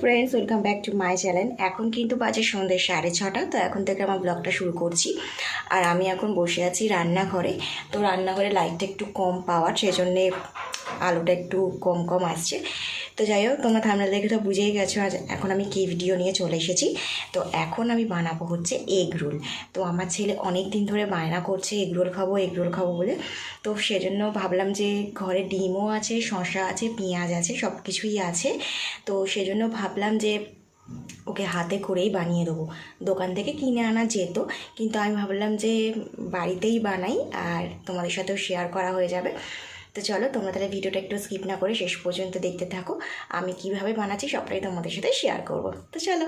Friends welcome back to my channel এখন কিন্তু বাজে সন্ধ্যে সাড়ে ছটা, তো এখন থেকে আমার ব্লগটা শুরু করছি। আর আমি এখন বসে আছি রান্নাঘরে। তো রান্নাঘরে লাইটটা একটু কম পাওয়ার, সেজন্যে আলোটা একটু কম কম আসছে। তো যাই হোক, তোমরা থামলে দেখে তো বুঝেই গেছো আজ এখন আমি কী ভিডিও নিয়ে চলে এসেছি। তো এখন আমি বানাবো হচ্ছে এগ রোল তো আমার ছেলে অনেক দিন ধরে বায়না করছে এগ রোল খাব এগ রোল খাব বলে। তো সেজন্য ভাবলাম যে ঘরে ডিমও আছে শশা আছে, পেঁয়াজ আছে সব কিছুই আছে। তো সেজন্য ভাবলাম যে ওকে হাতে করেই বানিয়ে দেবো। দোকান থেকে কিনে আনা যেত, কিন্তু আমি ভাবলাম যে বাড়িতেই বানাই আর তোমাদের সাথেও শেয়ার করা হয়ে যাবে। তো চলো, তোমরা তাহলে ভিডিওটা একটু স্কিপ না করে শেষ পর্যন্ত দেখতে থাকো। আমি কীভাবে বানাচ্ছি সবটাই তোমাদের সাথে শেয়ার করব। তো চলো।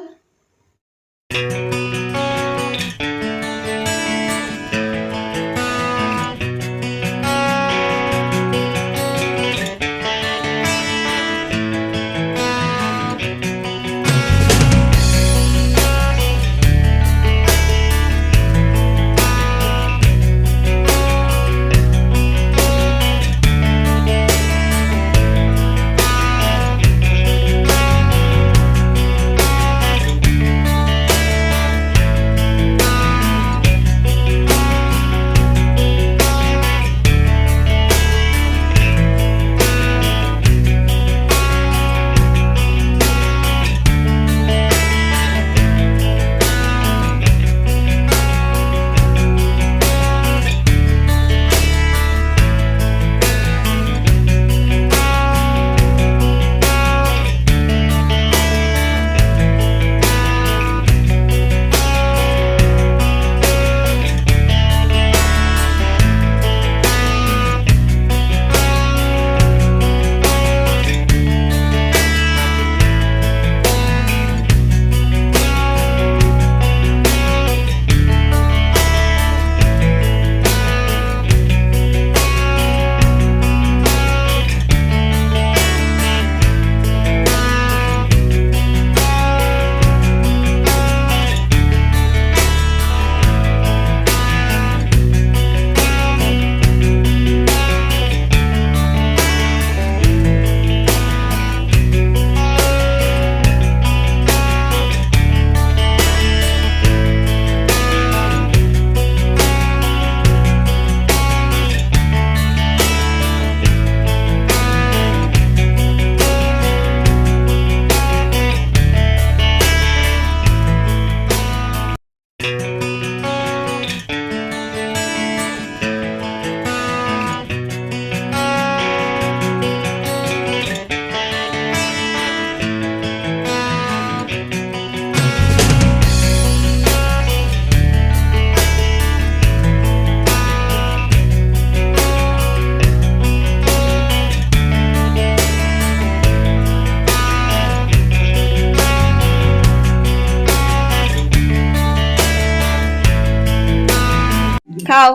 খাও।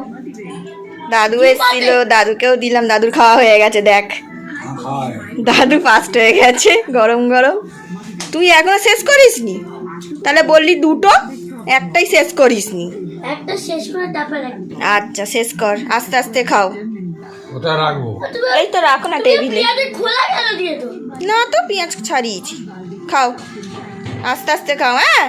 দাদু এসেছিল দাদুকেও দিলাম দাদুর খাওয়া হয়ে গেছে দেখ। দাদু ফার্স্ট হয়ে গেছে গরম গরম। তুই এখনও শেষ করিসনি? তাহলে বললি দুটো একটাই শেষ করিসনি। একটা শেষ করে তারপর আচ্ছা শেষ কর আস্তে আস্তে খাও। ওটা রাখব। এই তো রাখো না টেবিলে। খোলা কেন দিয়ে তো না তো পেঁয়াজ ছাড়িয়েছি। খাও আস্তে আস্তে খাও হ্যাঁ?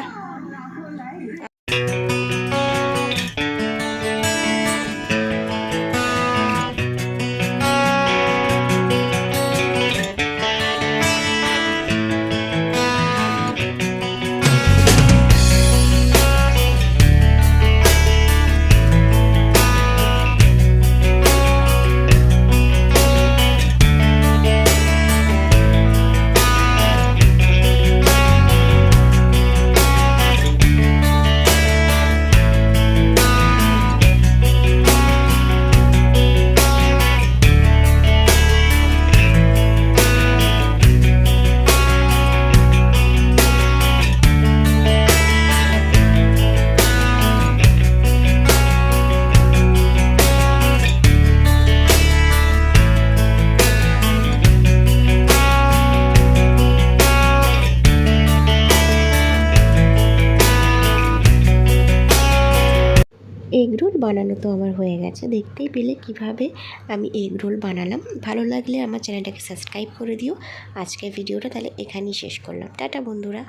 এগ রোল বানানো তো আমার হয়ে গেছে। দেখতেই পেলে কীভাবে আমি এগ রোল বানালাম। ভালো লাগলে আমার চ্যানেলটাকে সাবস্ক্রাইব করে দিও। আজকের ভিডিওটা তাহলে এখানেই শেষ করলাম। টাটা বন্ধুরা।